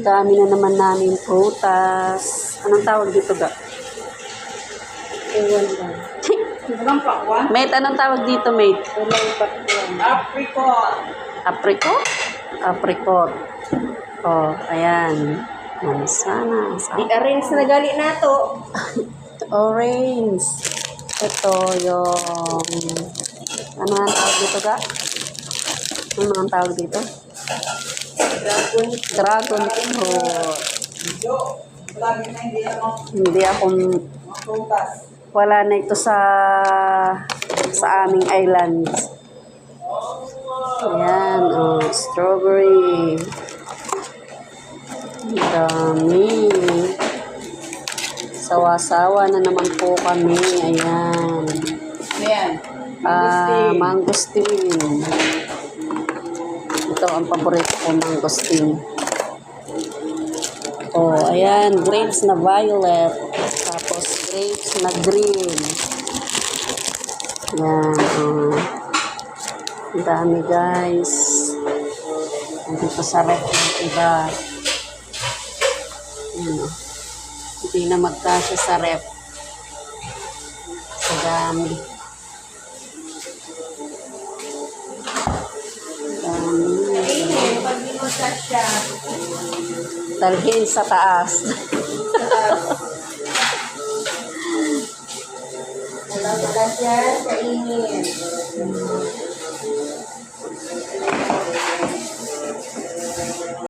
Dami na naman namin prutas. Anong tawag dito ga? Ewan lang. Walang pakwan. Mate, anong tawag dito, mate? Walang pakwan. Apricot. Apricot? Apricot. Oh, ayan. Mansanas. I-arrange na gali na to. Orange. Ito yung... Ano ang tawag dito, ga? Ano ang tawag dito? Dragon. Fruit. Hindi ako. Wala na ito sa... sa aming islands. Ayan, oh, strawberry. Dami. Sawa-sawa na naman po kami. Ayan. Ayan. Ah, mangosteen. Ito ang paborito ko, mangosteen. Oh, ayan, grapes na violet. Tapos grapes na green. Ayan, oh. Dami guys. Dito sa ref ng iba. Ayan, oh. Hindi na magkasya sa ref. Sa. Dami. Binusa siya. Dalhin sa taas. Walang pala siya sa init.